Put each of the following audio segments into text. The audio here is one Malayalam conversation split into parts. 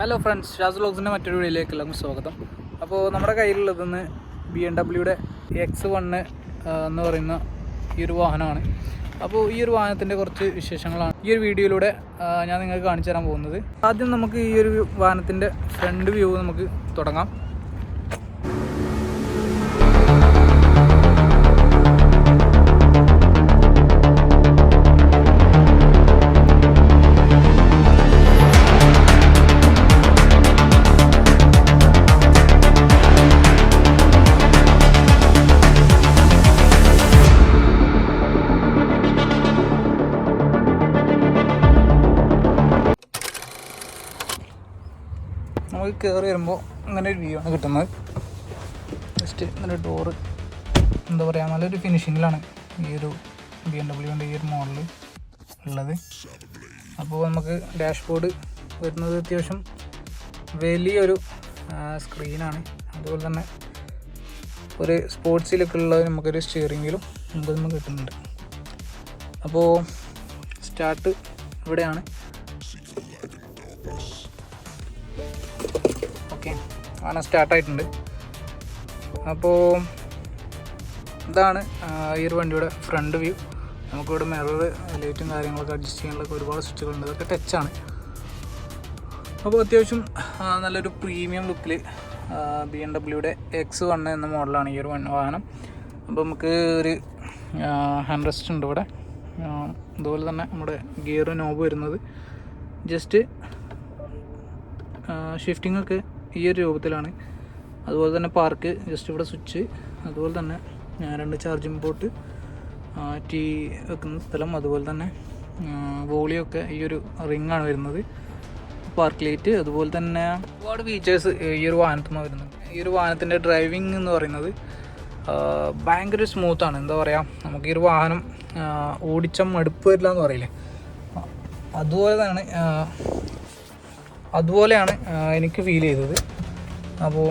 ഹലോ ഫ്രണ്ട്സ് ഷാസ് ബ്ലോഗ്സിന്റെ മറ്റൊരു വീഡിയോയിലേക്ക് എല്ലാവർക്കും സ്വാഗതം. അപ്പോൾ നമ്മുടെ കയ്യിലുള്ളതെന്ന് ബി എം ഡബ്ല്യൂടെ എക്സ് വണ്ണ് എന്ന് പറയുന്ന ഈ ഒരു വാഹനമാണ്. അപ്പോൾ ഈ ഒരു വാഹനത്തിന്റെ കുറച്ച് വിശേഷങ്ങളാണ് ഈ ഒരു വീഡിയോയിലൂടെ ഞാൻ നിങ്ങൾക്ക് കാണിച്ചു തരാൻ പോകുന്നത്. ആദ്യം നമുക്ക് ഈ ഒരു വാഹനത്തിന്റെ ഫ്രണ്ട് വ്യൂ നമുക്ക് തുടങ്ങാം. നമുക്ക് കയറി വരുമ്പോൾ അങ്ങനെ ഒരു വ്യൂ ആണ് കിട്ടുന്നത്. ജസ്റ്റ് ഇങ്ങനെ ഡോറ് എന്താ പറയുക നല്ലൊരു ഫിനിഷിങ്ങിലാണ് ഈ ഒരു ബി എം ഡബ്ല്യുവിന്റെ ഈ ഒരു മോഡൽ ഉള്ളത്. അപ്പോൾ നമുക്ക് ഡാഷ്ബോർഡ് വരുന്നത് അത്യാവശ്യം വലിയൊരു സ്ക്രീനാണ് അതുപോലെ തന്നെ ഒരു സ്പോർട്സിലൊക്കെ ഉള്ള നമുക്കൊരു സ്റ്റിയറിങ്ങിലും നമുക്ക് നമുക്ക് കിട്ടുന്നുണ്ട്. അപ്പോൾ സ്റ്റാർട്ട് ഇവിടെയാണ്. അങ്ങനെ സ്റ്റാർട്ടായിട്ടുണ്ട് അപ്പോൾ ഇതാണ് ഈ ഒരു വണ്ടിയുടെ ഫ്രണ്ട് വ്യൂ നമുക്കിവിടെ മിറർ ലൈറ്റും കാര്യങ്ങളൊക്കെ അഡ്ജസ്റ്റ് ചെയ്യാനുള്ള ഒരുപാട് സ്വിച്ചുകളുണ്ട് ഇതൊക്കെ ടച്ചാണ് അപ്പോൾ അത്യാവശ്യം നല്ലൊരു പ്രീമിയം ലുക്കിൽ ബി എം ഡബ്ല്യൂടെ എക്സ് വൺ എന്ന മോഡലാണ് ഈ ഒരു വാഹനം. അപ്പോൾ നമുക്ക് ഒരു ഹാൻഡ് റെസ്റ്റ് ഉണ്ട് ഇവിടെ. അതുപോലെ തന്നെ നമ്മുടെ ഗിയർ നോബ് വരുന്നത്. ജസ്റ്റ് ഷിഫ്റ്റിംഗ് ഒക്കെ ഈ ഒരു രൂപത്തിലാണ്. അതുപോലെ തന്നെ പാർക്ക് ജസ്റ്റ് ഇവിടെ സ്വിച്ച് അതുപോലെ തന്നെ രണ്ട് ചാർജിങ് പോർട്ട് ടീ വെക്കുന്ന സ്ഥലം. അതുപോലെ തന്നെ വോളിയൊക്കെ ഈ ഒരു റിങ്ങാണ് വരുന്നത്. പാർക്ക് ലൈറ്റ് അതുപോലെ തന്നെ ഒരുപാട് ഫീച്ചേഴ്സ് ഈ ഒരു വാഹനത്തിൽ നിന്ന് വരുന്നത് ഈ ഒരു വാഹനത്തിന്റെ ഡ്രൈവിംഗ് എന്ന് പറയുന്നത് ഭയങ്കര സ്മൂത്താണ് എന്താ പറയുക നമുക്ക് ഈ ഒരു വാഹനം ഓടിച്ച മടുപ്പ് വരില്ല എന്ന് പറയില്ലേ? അതുപോലെ തന്നെ അതുപോലെയാണ് എനിക്ക് ഫീൽ ചെയ്തത്. അപ്പോൾ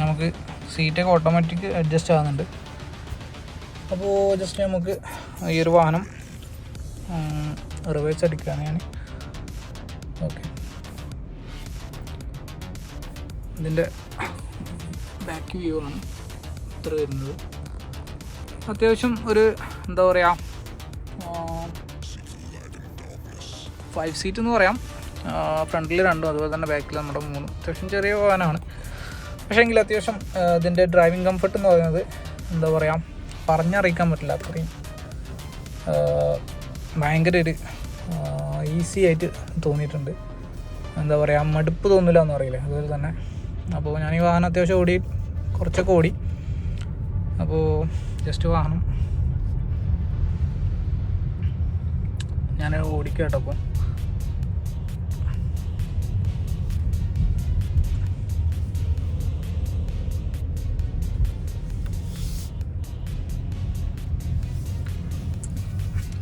നമുക്ക് സീറ്റൊക്കെ ഓട്ടോമാറ്റിക് അഡ്ജസ്റ്റ് ആകുന്നുണ്ട് അപ്പോൾ ജസ്റ്റ് നമുക്ക് ഈ ഒരു വാഹനം റിവേഴ്സ് അടിക്കുകയാണ് ഞാൻ ഓക്കെ ഇതിന്റെ ബാക്ക് വ്യൂ ആണ് ഇത്ര വരുന്നത്. അത്യാവശ്യം ഒരു എന്താ പറയുക ഫൈവ് സീറ്റ് എന്ന് പറയാം. ഫ്രണ്ടിൽ രണ്ടും അതുപോലെ തന്നെ ബാക്കിൽ നമ്മുടെ മൂന്നും. അത്യാവശ്യം ചെറിയ വാഹനമാണ്. പക്ഷേ എങ്കിൽ അത്യാവശ്യം ഇതിന്റെ ഡ്രൈവിംഗ് കംഫർട്ട് എന്ന് പറയുന്നത് എന്താ പറയുക പറഞ്ഞറിയിക്കാൻ പറ്റില്ല അത്രയും. ഭയങ്കര ഒരു ഈസി ആയിട്ട് തോന്നിയിട്ടുണ്ട്. എന്താ പറയുക മടുപ്പ് തോന്നില്ല എന്ന് പറയില്ലേ? അതുപോലെ തന്നെ. അപ്പോൾ ഞാൻ ഈ വാഹനം അത്യാവശ്യം ഓടി കുറച്ചൊക്കെ ഓടി. അപ്പോൾ ജസ്റ്റ് വാഹനം. ഞാൻ ഓടിക്കട്ടപ്പം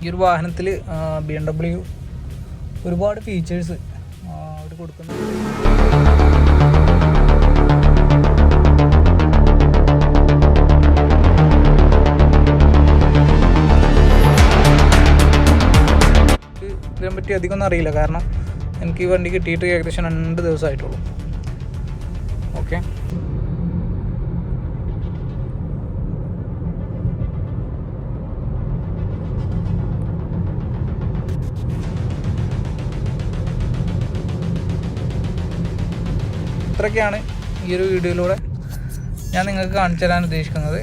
ഈ ഒരു വാഹനത്തിൽ ബി എം ഡബ്ല്യു ഒരുപാട് ഫീച്ചേഴ്സ് അവർ കൊടുക്കുന്നുണ്ട് എനിക്ക് ഇതിനെപ്പറ്റി അധികം ഒന്നും അറിയില്ല. കാരണം എനിക്ക് ഈ വണ്ടി കിട്ടിയിട്ട് ഏകദേശം രണ്ട് ദിവസമായിട്ടുള്ളൂ. ഓക്കെ? ഇത്രയൊക്കെയാണ് ഈ ഒരു വീഡിയോയിലൂടെ ഞാൻ നിങ്ങൾക്ക് കാണിച്ചു തരാൻ ഉദ്ദേശിക്കുന്നത്.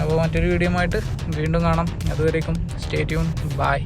അപ്പോൾ മറ്റൊരു വീഡിയോ ആയിട്ട് വീണ്ടും കാണാം. അതുവരേക്കും സ്റ്റേ ട്യൂൺ. ബായ്